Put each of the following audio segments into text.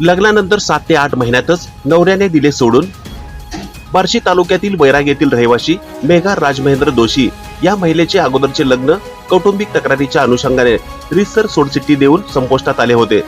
लग्नानंतर सात ते आठ महिन्यातच नवऱ्याने दिले सोडून. बार्शी तालुक्यातील वैराग येथील रहिवाशी मेघा राजमहेंद्र दोषी या महिलेचे अगोदरचे लग्न कौटुंबिक तक्रारीच्या अनुषंगाने रिसर सोडचिठ्ठी देऊन संपुष्टात आले होते.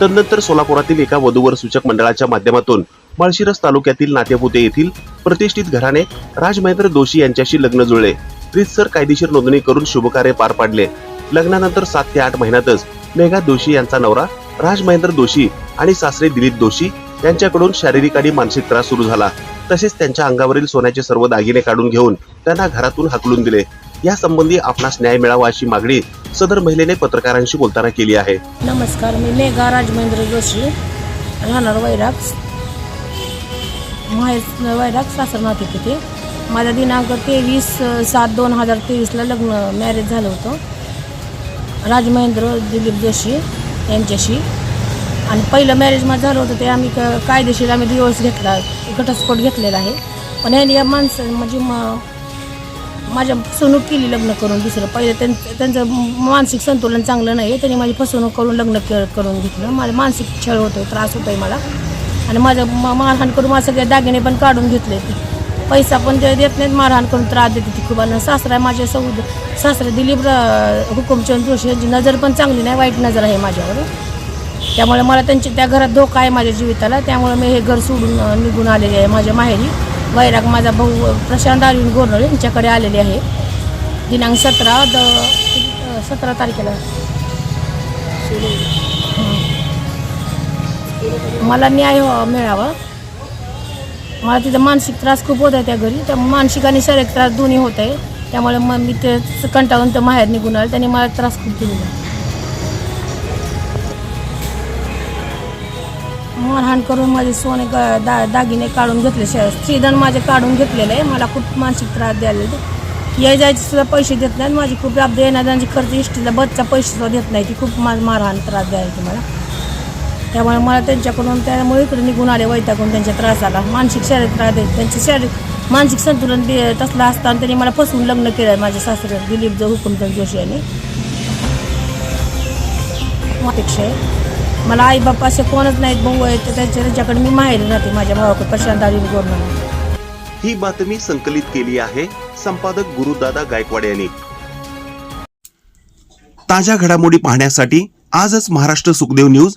तदनंतर सोलापुरातील एका वधूवर सूचक मंडळाच्या माध्यमातून माळशिरस तालुक्यातील नातेपुते येथील प्रतिष्ठित घराणे राजमहेंद्र दोषी यांच्याशी लग्न जुळले. रितसर कायदेशीर नोंदणी करून शुभकार्य पार पाडले. लग्नानंतर सात ते आठ महिन्यातच मेघा दोशी यांचा नवरा राजमहेंद्र दोषी आणि सासरे दिलीप दोषी यांच्याकडून शारीरिक आणि मानसिक त्रास सुरू झाला. तसेच त्यांच्या अंगावरील सोन्याचे सर्व दागिने काढून घेऊन त्यांना घरातून हाकलून दिले. या संबंधी आपणास न्याय मिळावा अशी मागणी सदर महिलेने पत्रकारांशी बोलताना केली आहे. नमस्कार मी मेघा राजमहेंद्र जोशी. राहणार वैराग. माहेर वैराग सासरनाथ तिथे माझा दिनांक तेवीस सात दोन हजार तेवीसला लग्न मॅरेज झालं होतं. राजमहेंद्र दिलीप जोशी. यांच्याशी. आणि पहिलं मॅरेज माझं झालं होतं ते आम्ही क कायदेशीर आम्ही दिवस घेतला घटस्फोट घेतलेला आहे. पण यांनी या माणसं म्हणजे म माझ्या फसवणूक केली लग्न करून दुसरं. पहिले त्यां त्यांचं मानसिक संतुलन चांगलं नाही आहे त्यांनी माझी फसवणूक करून लग्न के करून घेतलं. माझं मानसिक छळ होतो त्रास होतो आहे मला. आणि माझं म- मारहाण करून माझं सगळे दागिने पण काढून घेतले पैसा पण ते देत नाहीत. मारहाण करून त्रास देते ती खूप. आणि सासरा आहे माझे सौद सासरे दिलीप हुकुमचंद जोशी यांची नजर पण चांगली नाही वाईट नजर आहे माझ्यावर. त्यामुळे मला त्यांच्या त्या घरात धोका आहे माझ्या जीविताला. त्यामुळे मी हे घर सोडून निघून आलेले आहे माझ्या माहेरी. वैराग माझा भाऊ प्रशांत अरविंद गोरनळे यांच्याकडे आलेले आहे. दिनांक सतरा द सतरा तारखेला. मला न्याय मिळावा. मला तिथं मानसिक त्रास खूप होत आहे त्या घरी. त्या मानसिक आणि शारीरिक त्रास दोन्ही होत आहे. त्यामुळे मग मी ते कंटाळून तर माहेर निघून आले. त्याने मला त्रास खूप दिलेला मारहाण करून माझे सोने ग- दा दागिने काढून घेतले श- स्त्रीधन माझे काढून घेतलेले आहे. मला खूप मानसिक त्रास द्यायला या जायचे सुद्धा पैसे देत नाहीत. माझी खूप अपदे येण्याची खर्च इष्टीला बसचा पैसेसुद्धा देत नाही. ती खूप मा मारहाण त्रास द्यायची मला. त्यामुळे मला त्यांच्याकडून त्यामुळे इकडे निघून आले वैतागून त्यांच्या त्रासाला मानसिक शारीरिक त्रास त्यांचे शारीरिक मानसिक संतुलन दि तसलं असताना त्यांनी मला फसवून लग्न केलं माझ्या सासरे दिलीप जो हुकुमचंद जोशी यांनी अपेक्षा आहे. मला आई बाप्पा असे कोणच नाहीत भाऊ आहेत तर त्यांच्या त्यांच्याकडे मी माहेरी राहते माझ्या भावाकडे प्रशांत अरविंद गोरणार ही बातमी संकलित केली आहे संपादक गुरुदादा गायकवाड यांनी. ताज्या घडामोडी पाहण्यासाठी आजच महाराष्ट्र सुखदेव न्यूज